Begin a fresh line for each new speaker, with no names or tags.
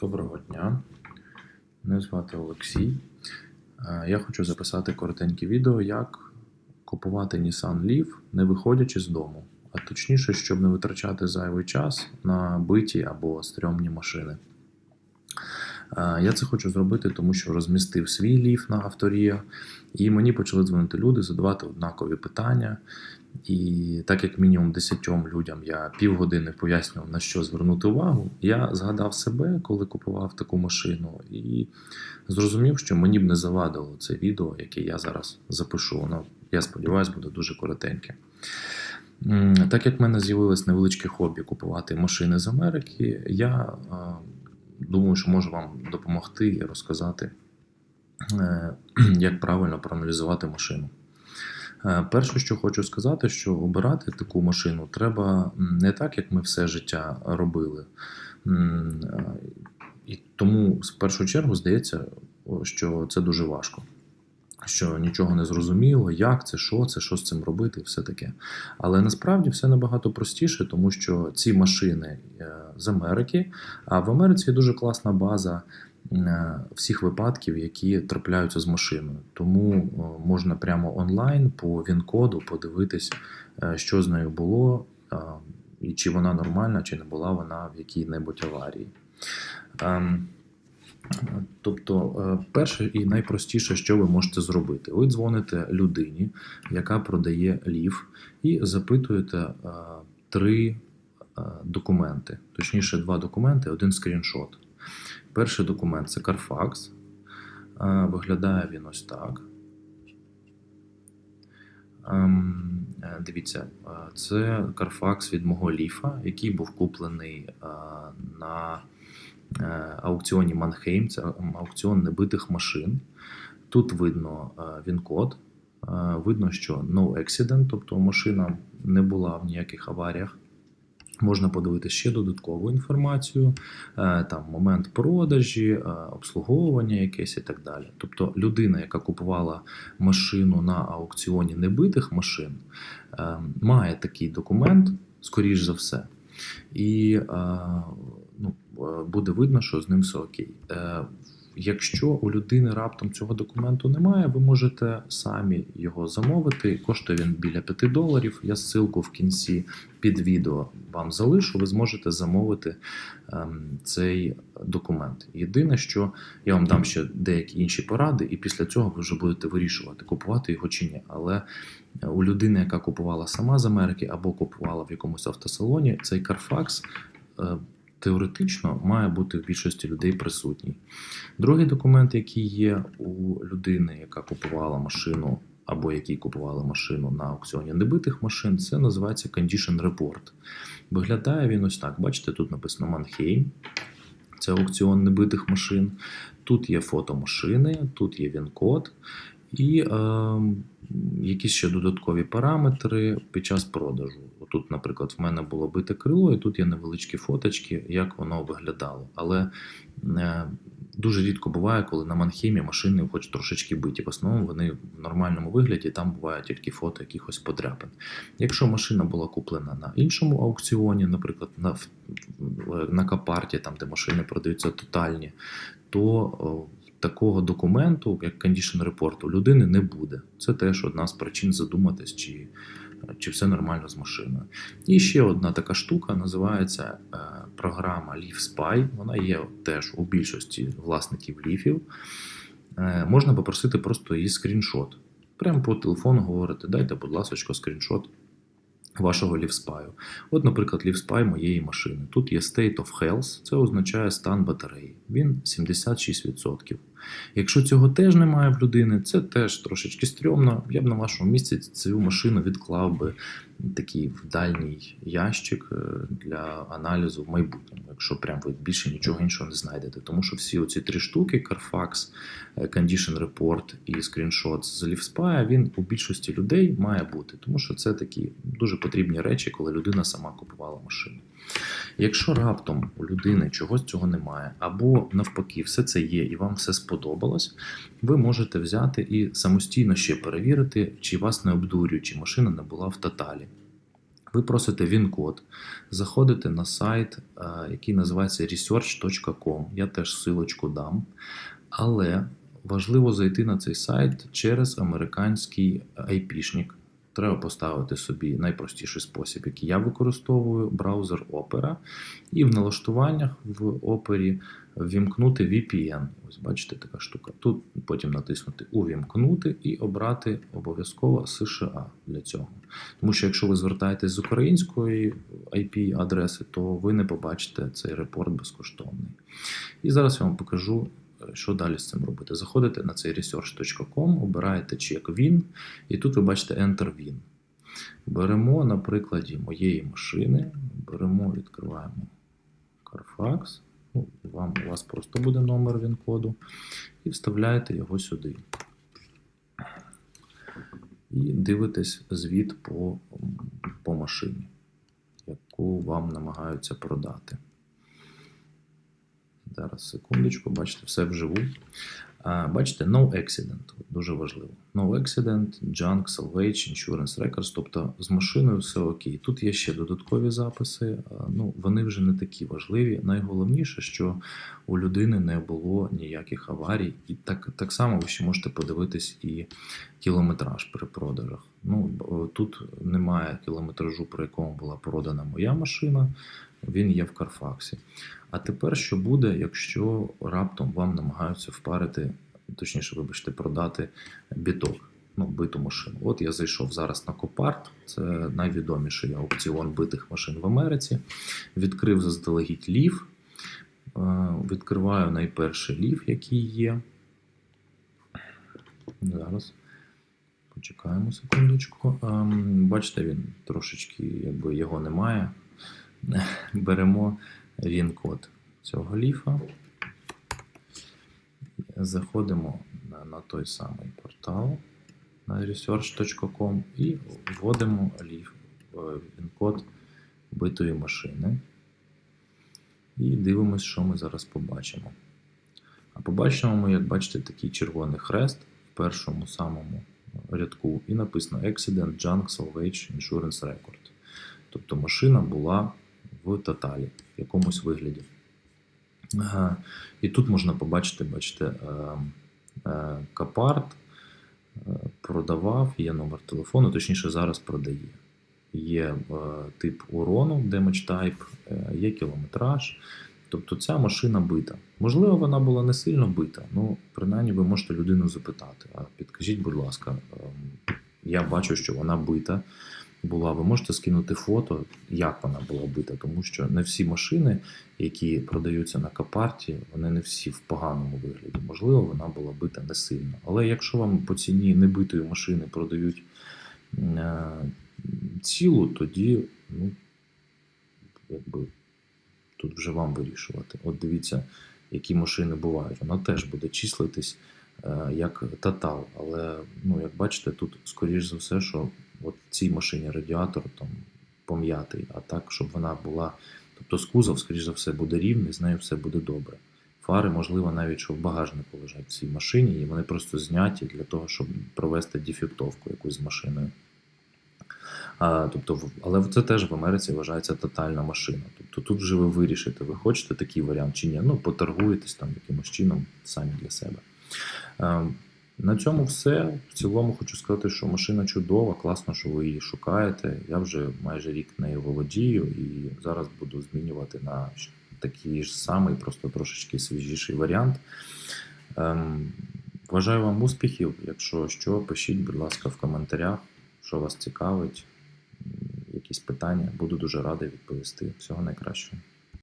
Доброго дня. Мене звати Олексій. Е, Я хочу записати коротеньке відео, як купувати Nissan Leaf, не виходячи з дому. А точніше, щоб не витрачати зайвий час на биті або стрьомні машини. Е, Я це хочу зробити, тому що розмістив свій ліф на авторія, і мені почали дзвонити люди, задавати однакові питання. І так як мінімум 10 людям я півгодини пояснював, на що звернути увагу, я згадав себе, коли купував таку машину, і зрозумів, що мені б не завадило це відео, яке я зараз запишу. Воно, я сподіваюся, буде дуже коротеньке. Так як в мене з'явилось невеличке хобі купувати машини з Америки, я е, думаю, що можу вам допомогти і розказати, е, як правильно проаналізувати машину. Е, Перше, що хочу сказати, що обирати таку машину треба не так, як ми все життя робили. Е, І тому, в першу чергу, здається, що це дуже важко. Що нічого не зрозуміло, як це, що це, що з цим робити, і все таке. Але насправді все набагато простіше, тому що ці машини е, з Америки, а в Америці є дуже класна база е, всіх випадків, які трапляються з машиною. Тому е, можна прямо онлайн по він-коду подивитись, що з нею було, і чи вона нормальна, чи не була вона в якій-небудь аварії. Тобто, е, перше і найпростіше, що ви можете зробити, ви дзвоните людині, яка продає ліф, і запитуєте е, три е, документи, точніше, два документи, один скріншот. Перший документ це Carfax. Виглядає він ось так. Ем, Дивіться, це Carfax від мого ліфа, який був куплений на аукціоні Манхейм, це аукціон небитих машин. Тут видно е, він-код, е, видно, що no accident, тобто машина не була в ніяких аваріях. Можна подивитися ще додаткову інформацію, е, там момент продажі, е, обслуговування якесь і так далі. Тобто людина, яка купувала машину на аукціоні небитих машин, е, має такий документ, скоріш за все. І е, е, буде видно, що з ним все окей. Е, Якщо у людини раптом цього документу немає, ви можете самі його замовити. Коштує він біля 5 доларів. Я ссылку в кінці під відео вам залишу. Ви зможете замовити ем, цей документ. Єдине, що я вам дам ще деякі інші поради, і після цього ви вже будете вирішувати, купувати його чи ні. Але е, у людини, яка купувала сама з Америки або купувала в якомусь автосалоні, цей Carfax е, теоретично має бути в більшості людей присутній. Другий документ, який є у людини, яка купувала машину. Або які купували машину на аукціоні небитих машин, це називається Condition Report. Виглядає він ось так. Бачите, тут написано Манхейм. Це аукціон небитих машин. Тут є фото машини, тут є він-код і е, якісь ще додаткові параметри під час продажу. Тут, наприклад, в мене було бите крило, і тут є невеличкі фоточки, як воно виглядало. Але е, дуже рідко буває, коли на манхімі машини хоч трошечки биті. В основному вони в нормальному вигляді, там буває тільки фото якихось подряпин. Якщо машина була куплена на іншому аукціоні, наприклад, на, на капарті, там де машини продаються тотальні, то такого документу, як condition report, у людини не буде. Це теж одна з причин задуматись, чи, чи все нормально з машиною. І ще одна така штука називається е, програма Leaf Spy. Вона є теж у більшості власників ліфів. Е, можна попросити просто її скріншот. Прямо по телефону говорити, дайте, будь ласка, скріншот вашого лівспаю. От, наприклад, лівспай моєї машини. Тут є State of Health, це означає стан батареї. Він 76%. Якщо цього теж немає в людини, це теж трошечки стрьомно. Я б на вашому місці цю машину відклав би такий в дальній ящик е, для аналізу в майбутньому, якщо прям ви більше нічого іншого не знайдете. Тому що всі оці три штуки: Carfax, е, Condition Report і скріншот з Лівспая, він у більшості людей має бути, тому що це такі дуже потрібні речі, коли людина сама купувала машину. Якщо раптом у людини чогось цього немає, або навпаки, все це є і вам все сподобалось, ви можете взяти і самостійно ще перевірити, чи вас не обдурюють, чи машина не була в тоталі. Ви просите він-код, заходите на сайт, е, який називається research.com. Я теж силочку дам. Але важливо зайти на цей сайт через американський IP-шник. Треба поставити собі найпростіший спосіб, який я використовую, браузер Opera, і в налаштуваннях в Opera ввімкнути VPN. Ось бачите, така штука. Тут потім натиснути Увімкнути і обрати обов'язково США для цього. Тому що якщо ви звертаєтесь з української IP-адреси, то ви не побачите цей репорт безкоштовний. І зараз я вам покажу. Що далі з цим робити? Заходите на цей research.com, обираєте чек Win, і тут ви бачите Enter Win. Беремо на прикладі моєї машини, беремо, відкриваємо Carfax. Ну, вам, У вас просто буде номер він-коду, і вставляєте його сюди. І дивитесь звіт по, по машині, яку вам намагаються продати. Зараз, секундочку, бачите, все вживу. Бачите, no accident, дуже важливо. No accident, junk, salvage, insurance records, тобто з машиною все окей. Тут є ще додаткові записи, ну вони вже не такі важливі. Найголовніше, що у людини не було ніяких аварій, і так так само ви ще можете подивитись і кілометраж при продажах. Ну Тут немає кілометражу, при якому була продана моя машина, він є в Карфаксі. А тепер що буде, якщо раптом вам намагаються впарити, точніше, вибачте, продати біток, ну, биту машину. От я зайшов зараз на Копарт, це найвідоміший аукціон битих машин в Америці. Відкрив заздалегідь лів. Е, відкриваю найперший лів, який є. Зараз. Почекаємо секундочку. Ем, бачите, він трошечки, якби його немає. Беремо він-код цього ліфа. Заходимо на, на той самий портал на research.com і вводимо ліф, е, він-код битої машини. І дивимося, що ми зараз побачимо. А побачимо ми, як бачите, такий червоний хрест в першому самому рядку, і написано Accident Junk Salvage Insurance Record. Тобто машина була в тоталі, в якомусь вигляді. І тут можна побачити, бачите, е, е, Капарт е, продавав, є номер телефону, точніше, зараз продає. Є тип урону, damage type, є кілометраж. Тобто ця машина бита. Можливо, вона була не сильно бита, ну принаймні ви можете людину запитати. А підкажіть, будь ласка, ем, я бачу, що вона бита була, ви можете скинути фото, як вона була бита, тому що не всі машини, які продаються на капарті, вони не всі в поганому вигляді. Можливо, вона була бита не сильно. Але якщо вам по ціні небитої машини продають е, цілу, тоді ну, якби, тут вже вам вирішувати. От дивіться, які машини бувають. Вона теж буде числитись е, як тотал. Але, ну, як бачите, тут, скоріш за все, що от цій машині радіатор там пом'ятий, а так, щоб вона була. Тобто з кузов, скоріш за все, буде рівний, з нею все буде добре. Фари, можливо, навіть що в багажнику лежать в цій машині, і вони просто зняті для того, щоб провести дефектовку якусь з машиною. А, тобто, Але це теж в Америці вважається тотальна машина. Тобто тут вже ви вирішите, ви хочете такий варіант чи ні. Ну, поторгуєтесь там якимось чином самі для себе. На цьому все. В цілому хочу сказати, що машина чудова, класно, що ви її шукаєте. Я вже майже рік нею володію і зараз буду змінювати на такий ж самий, просто трошечки свіжіший варіант. Ем, Бажаю вам успіхів. Якщо що, пишіть, будь ласка, в коментарях, що вас цікавить, якісь питання. Буду дуже радий відповісти. Всього найкращого.